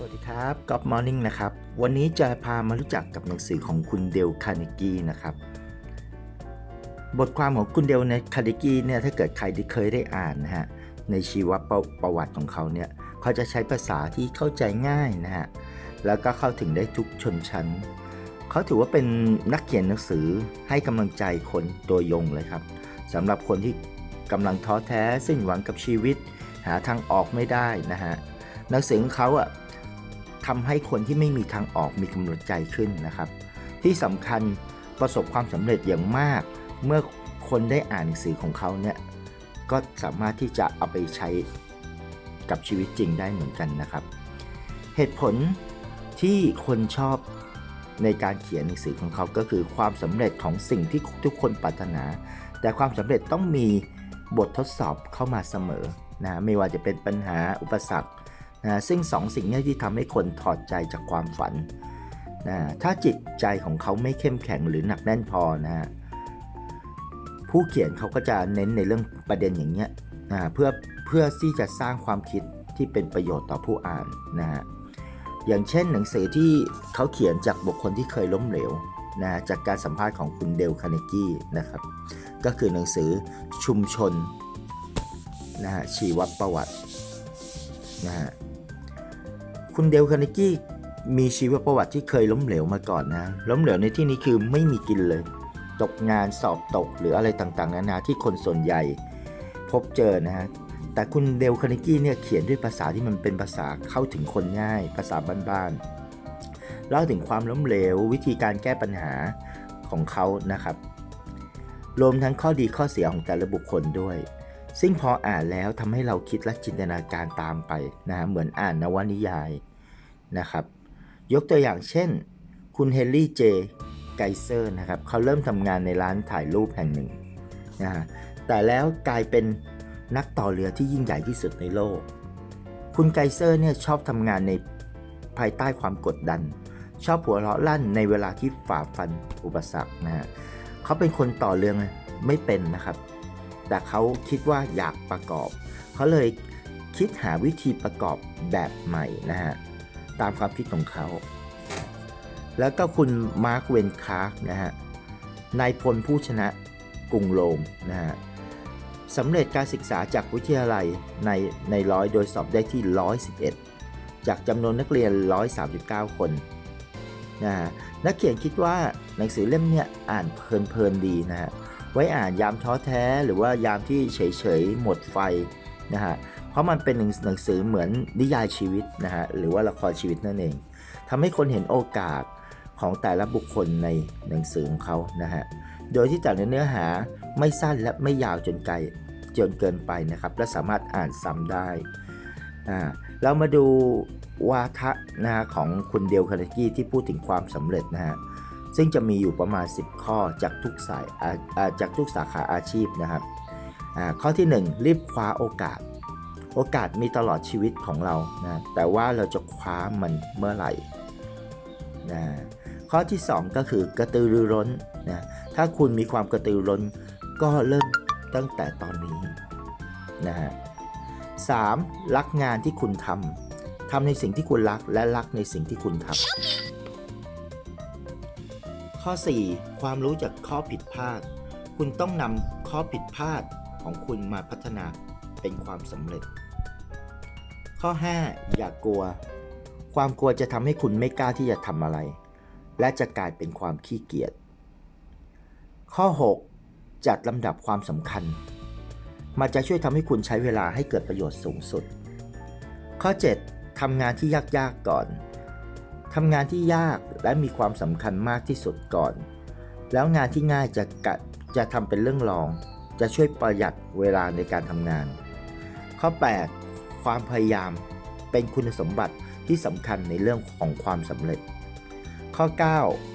สวัสดีครับก๊อฟมอร์นิ่งนะครับ วันนี้จะพามารู้จักกับหนังสือของคุณเดลคาร์เนกีนะครับ บทความของคุณเดลในคาร์เนกีเนี่ยถ้าเกิดใครที่เคยได้อ่านนะฮะในชีวประประวัติของเขาเนี่ยเขาจะใช้ภาษาที่เข้าใจง่ายนะฮะแล้วก็เข้าถึงได้ทุกชนชั้น เขาถือว่าเป็นนักเขียนหนังสือให้กำลังใจคนตัวยงเลยครับสำหรับคนที่กำลังท้อแท้สิ้นหวังกับชีวิต หาทางออกไม่ได้นะฮะหนังสือของเขาอะ ทำให้คนที่ไม่มีทางออกมีกำลังใจขึ้นนะครับ ที่สำคัญประสบความสำเร็จอย่างมาก เมื่อคนได้อ่านหนังสือของเขาเนี่ยก็สามารถที่จะเอาไปใช้กับชีวิตจริงได้เหมือนกันนะครับ เหตุผลที่คนชอบในการเขียนหนังสือของเขาก็คือความสำเร็จของสิ่งที่ทุกคนปรารถนา แต่ความสำเร็จต้องมีบททดสอบเข้ามาเสมอนะไม่ว่าจะเป็นปัญหาอุปสรรค นะซึ่งสองสิ่งนี้ที่ทำให้คนถอดใจจากความฝันนะถ้าจิตใจของเขาไม่เข้มแข็งหรือหนักแน่นพอนะฮะผู้เขียนเขาก็จะเน้นในเรื่องประเด็นอย่างเงี้ยนะเพื่อเพื่อที่จะสร้างความคิดที่เป็นประโยชน์ต่อผู้อ่านนะฮะอย่างเช่นหนังสือที่เขาเขียนจากบุคคลที่เคยล้มเหลวนะจากการสัมภาษณ์ของคุณเดลคาร์เนกี้นะครับ ก็คือหนังสือชุมชนนะฮะชีวประวัตินะฮะ คุณเดลคาร์เนกี้มีชีวประวัติที่เคยล้มเหลวมาก่อนนะ ล้มเหลวในที่นี้คือไม่มีกินเลย ตกงานสอบตกหรืออะไรต่างๆ นานาที่คนส่วนใหญ่พบเจอนะฮะ แต่คุณเดลคาร์เนกี้เนี่ยเขียนด้วยภาษาที่มันเป็นภาษาเข้าถึงคนง่าย ภาษาบ้านๆ เล่าถึงความล้มเหลววิธีการแก้ปัญหาของเขานะครับ รวมทั้งข้อดีข้อเสียของแต่ละบุคคลด้วย ซึ่งพออ่านแล้วทำให้เราคิดและจินตนาการตามไปนะฮะ เหมือนอ่านนวนิยาย นะครับ ยกตัวอย่างเช่น คุณเฮนรี่เจ ไกเซอร์นะครับเขาเริ่มทำงานในร้านถ่ายรูปแห่งหนึ่งนะฮะแต่แล้วกลายเป็นนักต่อเรือที่ยิ่งใหญ่ที่สุดในโลก คุณไกเซอร์เนี่ยชอบทำงานในภายใต้ความกดดัน ชอบหัวเราะลั่นในเวลาที่ฝ่าฟันอุปสรรคนะฮะเขาเป็นคนต่อเรื่องไม่เป็นนะครับ แต่เขาคิดว่าอยากประกอบ เขาเลยคิดหาวิธีประกอบแบบใหม่นะฮะ ตามความคิดของเขา แล้วก็คุณมาร์คเวนคาร์กนะฮะนายพลผู้ชนะกรุงโรมนะฮะสำเร็จการศึกษาจากวิทยาลัยในในร้อยโดยสอบได้ที่ 111 จากจำนวนนักเรียน 139 คนนะฮะนักเขียนคิดว่าหนังสือเล่มเนี้ยอ่านเพลินๆดีนะฮะไว้อ่านยามท้อแท้หรือว่ายามที่เฉยๆหมดไฟนะฮะ เพราะมันเป็นหนังสือเหมือนนิยายชีวิตนะฮะหรือว่าละครชีวิตนั่นเองทำให้คนเห็นโอกาสของแต่ละบุคคลในหนังสือของเขานะฮะโดยที่แต่ละเนื้อหาไม่สั้นและไม่ยาวจนไกลจนเกินไปนะครับ และสามารถอ่านซ้ำได้อ่าเรามาดูวาทะนะฮะของคุณเดลคาร์กี้ที่พูดถึงความสำเร็จนะฮะซึ่งจะมีอยู่ประมาณ 10 ข้อจากทุกสายาจากทุกสาขาอาชีพนะครับข้อที่ 1 รีบคว้าโอกาส โอกาสมีตลอดชีวิตของเรานะแต่ว่าเราจะคว้ามันเมื่อไหร่นะข้อที่ 2 ก็คือกระตือรือร้นนะถ้าคุณมีความกระตือร้น ก็เริ่มตั้งแต่ตอนนี้นะฮะสามรักงานที่คุณทำทำในสิ่งที่คุณรักและรักในสิ่งที่คุณทำข้อ 4 ความรู้จากข้อผิดพลาด คุณต้องนำข้อผิดพลาดของคุณมาพัฒนาเป็นความสำเร็จ ข้อ 5 อย่ากกลัว ความกลัวจะทำให้คุณไม่กล้าที่จะทำอะไร และจะกลายเป็นความขี้เกียจ ข้อ 6 จัดลำดับความสำคัญ มันจะช่วยทำให้คุณใช้เวลาให้เกิดประโยชน์สูงสุด ข้อ 7ทำงานที่ยากๆก่อนทำงานที่ยากและมีความสำคัญมากที่สุดก่อน แล้วงานที่ง่ายจะกะจะทำเป็นเรื่องรอง จะช่วยประหยัดเวลาในการทำงาน ข้อ 8 ความพยายามเป็นคุณสมบัติที่สำคัญในเรื่องของความสำเร็จ ข้อ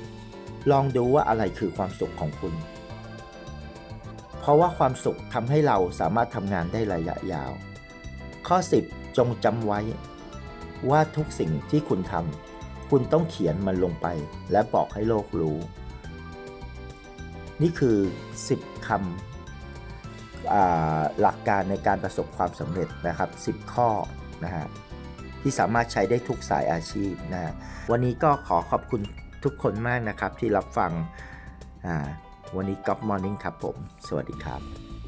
9 ลองดูว่าอะไรคือความสุขของคุณ เพราะว่าความสุขทำให้เราสามารถทำงานได้ระยะยาว ข้อ 10 จงจำไว้ ว่าทุกสิ่งที่คุณทำคุณต้องเขียนมันลงไป และบอกให้โลกรู้ นี่คือ 10คำ หลักการในการประสบความสำเร็จนะครับ 10 ข้อนะฮะที่สามารถใช้ได้ทุกสายอาชีพนะฮะวันนี้ก็ขอขอบคุณทุกคนมากนะครับที่รับฟังวันนี้ก๊อฟมอร์นิ่งครับผม สวัสดีครับ